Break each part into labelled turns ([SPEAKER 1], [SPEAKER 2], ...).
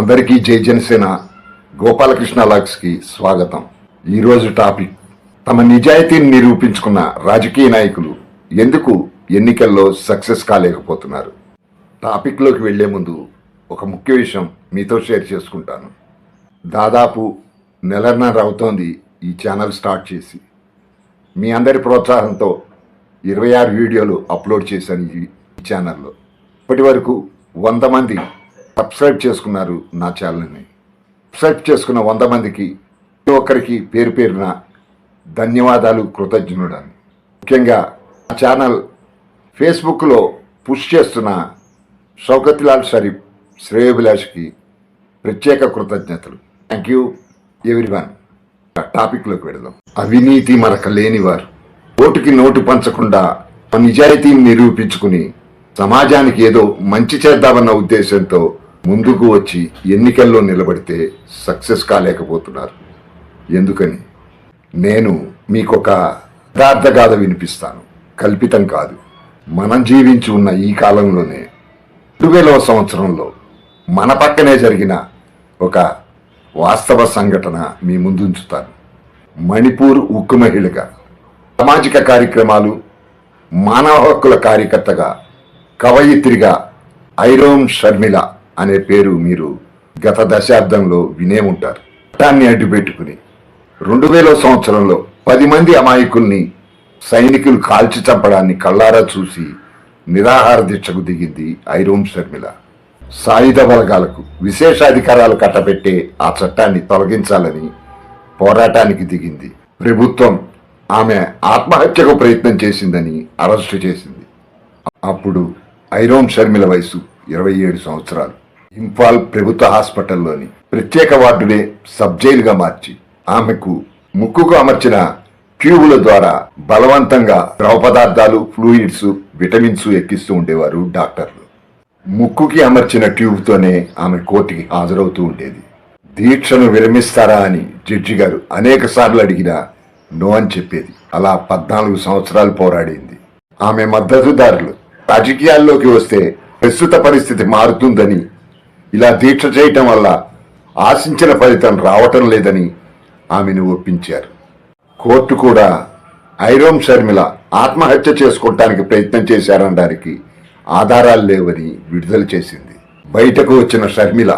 [SPEAKER 1] అందరికీ జై జనసేన. గోపాలకృష్ణ లాగ్స్కి స్వాగతం. ఈరోజు టాపిక్ తమ నిజాయితీని నిరూపించుకున్న రాజకీయ నాయకులు ఎందుకు ఎన్నికల్లో సక్సెస్ కాలేకపోతున్నారు? టాపిక్లోకి వెళ్ళే ముందు ఒక ముఖ్య విషయం మీతో షేర్ చేసుకుంటాను. దాదాపు నెలన్నర అవుతోంది ఈ ఛానల్ స్టార్ట్ చేసి. మీ అందరి ప్రోత్సాహంతో ఇరవై ఆరు వీడియోలు అప్లోడ్ చేశాను ఈ ఛానల్లో. ఇప్పటి వరకు వంద మంది సబ్స్క్రైబ్ చేసుకున్నారు నా ఛానల్ని. సబ్స్క్రైబ్ చేసుకున్న వంద మందికి ప్రతి ఒక్కరికి పేరు పేరున ధన్యవాదాలు కృతజ్ఞుడని. ముఖ్యంగా నా ఛానల్ ఫేస్బుక్లో పుష్ చేస్తున్న షౌకత్లాల్ షరీఫ్ శ్రేయోభిలాష్కి ప్రత్యేక కృతజ్ఞతలు. థ్యాంక్ యూ ఎవ్రీవన్ టాపిక్లోకి వెళదాం. అవినీతి మరక లేనివారు ఓటుకి నోటు పంచకుండా నిజాయితీని నిరూపించుకుని సమాజానికి ఏదో మంచి చేద్దామన్న ఉద్దేశంతో ముందుకు వచ్చి ఎన్నికల్లో నిలబడితే సక్సెస్ కాలేకపోతున్నారు. ఎందుకని? నేను మీకొక యథార్థగాథ వినిపిస్తాను. కల్పితం కాదు. మనం జీవించి ఉన్న ఈ కాలంలోనే రెండు వేలవ సంవత్సరంలో మన పక్కనే జరిగిన ఒక వాస్తవ సంఘటన మీ ముందుంచుతాను. మణిపూర్ ఉక్కు మహిళగా సామాజిక కార్యక్రమాలు మానవ హక్కుల కార్యకర్తగా కవయిత్రిగా ఐరోమ్ షర్మిల అనే పేరు మీరు గత దశాబ్దంలో వినే ఉంటారు. చట్టాన్ని అడ్డుపెట్టుకుని రెండు వేల సంవత్సరంలో పది మంది అమాయకుల్ని సైనికులు కాల్చి చంపడాన్ని కళ్ళారా చూసి నిరాహార దీక్షకు దిగింది ఐరోమ్ షర్మిల. సాయుధ బలగాలకు విశేషాధికారాలు కట్టబెట్టే ఆ చట్టాన్ని తొలగించాలని పోరాటానికి దిగింది. ప్రభుత్వం ఆమె ఆత్మహత్యకు ప్రయత్నం చేసిందని అరెస్టు చేసింది. అప్పుడు ఐరోమ్ షర్మిల వయసు ఇరవై ఏడు సంవత్సరాలు. ఇంఫాల్ ప్రభుత్వ హాస్పిటల్లోని ప్రత్యేక వార్డునే సబ్ జైలుగా మార్చి ఆమెకు ముక్కుకు అమర్చిన ట్యూబుల ద్వారా బలవంతంగా ద్రవ పదార్థాలు ఫ్లూయిడ్స్ విటమిన్స్ ఎక్కిస్తూ ఉండేవారు డాక్టర్లు. ముక్కుకి అమర్చిన ట్యూబ్తోనే ఆమె కోర్టుకి హాజరవుతూ ఉండేది. దీక్షను విరమిస్తారా అని జడ్జి గారు అనేక సార్లు అడిగినా నో అని చెప్పేది. అలా పద్నాలుగు సంవత్సరాలు పోరాడింది. ఆమె మద్దతుదారులు రాజకీయాల్లోకి వస్తే ప్రస్తుత పరిస్థితి మారుతుందని ఇలా దీక్ష చేయటం వల్ల ఆశించిన ఫలితం రావటం లేదని ఆమెను ఒప్పించారు. కోర్టు కూడా ఐరోమ్ షర్మిల ఆత్మహత్య చేసుకోవటానికి ప్రయత్నం చేశారనడానికి ఆధారాలు లేవని విడుదల చేసింది. బయటకు వచ్చిన షర్మిల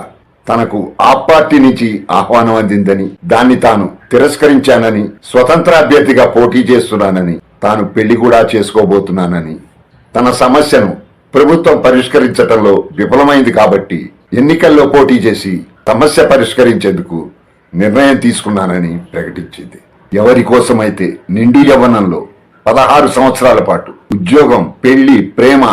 [SPEAKER 1] తనకు ఆ పార్టీ నుంచి ఆహ్వానం అందిందని దాన్ని తాను తిరస్కరించానని స్వతంత్ర అభ్యర్థిగా పోటీ చేస్తున్నానని తాను పెళ్ళి కూడా చేసుకోబోతున్నానని తన సమస్యను ప్రభుత్వం పరిష్కరించటంలో విఫలమైంది కాబట్టి ఎన్నికల్లో పోటీ చేసి సమస్య పరిష్కరించేందుకు నిర్ణయం తీసుకున్నానని ప్రకటించింది. ఎవరి కోసమైతే నిండి యవ్వనంలో పదహారు సంవత్సరాల పాటు ఉద్యోగం పెళ్ళి ప్రేమ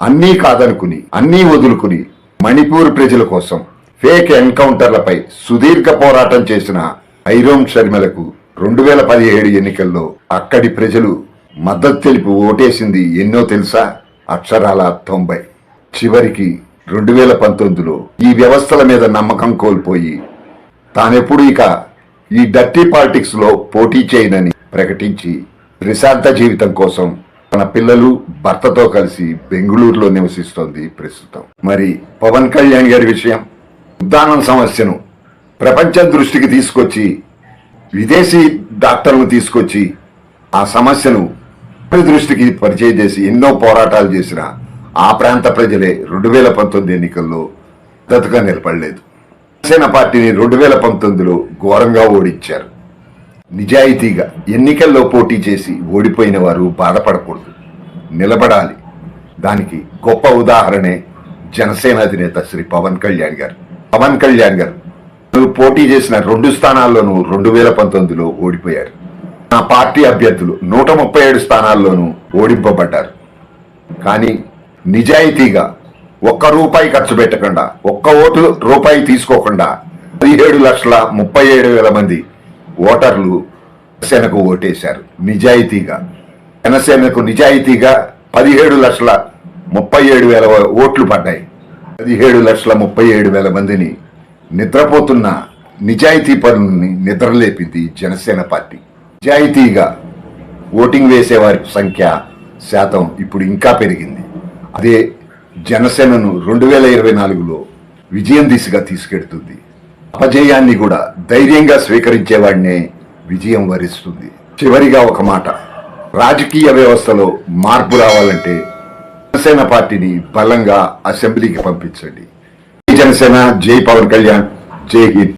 [SPEAKER 1] అన్నీ కాదనుకుని అన్నీ వదులుకుని మణిపూర్ ప్రజల కోసం ఫేక్ ఎన్కౌంటర్లపై సుదీర్ఘ పోరాటం చేసిన ఐరోమ్ షర్మిలకు రెండు వేల పదిహేడు ఎన్నికల్లో అక్కడి ప్రజలు మద్దతు తెలిపి ఓటేసింది ఎన్నో తెలుసా? అక్షరాల తొంభై. చివరికి రెండు వేల పంతొమ్మిదిలో ఈ వ్యవస్థల మీద నమ్మకం కోల్పోయి తానెప్పుడు ఇక ఈ డర్టీ పాలిటిక్స్లో పోటీ చేయనని ప్రకటించి ప్రశాంత జీవితం కోసం తన పిల్లలు భర్తతో కలిసి బెంగళూరులో నివసిస్తోంది ప్రస్తుతం. మరి పవన్ కళ్యాణ్ గారి విషయం? ఉద్దానం సమస్యను ప్రపంచం దృష్టికి తీసుకొచ్చి విదేశీ డాక్టర్ను తీసుకొచ్చి ఆ సమస్యను దృష్టికి పరిచయం చేసి ఎన్నో పోరాటాలు చేసిన ఆ ప్రాంత ప్రజలే రెండు వేల పంతొమ్మిది ఎన్నికల్లో మద్దతుగా నిలబడలేదు. జనసేన పార్టీని రెండు వేల పంతొమ్మిదిలో ఘోరంగా ఓడించారు. నిజాయితీగా ఎన్నికల్లో పోటీ చేసి ఓడిపోయిన వారు బాధపడకూడదు. నిలబడాలి. దానికి గొప్ప ఉదాహరణే జనసేన అధినేత శ్రీ పవన్ కళ్యాణ్ గారు. పవన్ కళ్యాణ్ గారు నువ్వు పోటీ చేసిన రెండు స్థానాల్లోనూ రెండు వేల పంతొమ్మిదిలో ఓడిపోయారు. నా పార్టీ అభ్యర్థులు నూట ముప్పై ఏడు స్థానాల్లోనూ ఓడింపబడ్డారు. కానీ నిజాయితీగా ఒక్క రూపాయి ఖర్చు పెట్టకుండా ఒక్క ఓటు రూపాయి తీసుకోకుండా పదిహేడు లక్షల ముప్పై ఏడు వేల మంది ఓటర్లు జనసేనకు ఓటేశారు. నిజాయితీగా. జనసేనకు నిజాయితీగా పదిహేడు లక్షల ముప్పై ఏడు వేల ఓట్లు పడ్డాయి. పదిహేడు లక్షల ముప్పై ఏడు వేల మందిని నిద్రపోతున్న నిజాయితీ పనుల్ని నిద్రలేపింది జనసేన పార్టీ. నిజాయితీగా ఓటింగ్ వేసేవారి సంఖ్య శాతం ఇప్పుడు ఇంకా పెరిగింది. అదే జనసేనను రెండు వేల ఇరవై నాలుగులో విజయం దిశగా తీసుకెడుతుంది. అపజయాన్ని కూడా ధైర్యంగా స్వీకరించేవాడినే విజయం వరిస్తుంది. చివరిగా ఒక మాట. రాజకీయ వ్యవస్థలో మార్పు రావాలంటే జనసేన పార్టీని బలంగా అసెంబ్లీకి పంపించండి. జనసేన జై పవన్ కళ్యాణ్ జై హింద్.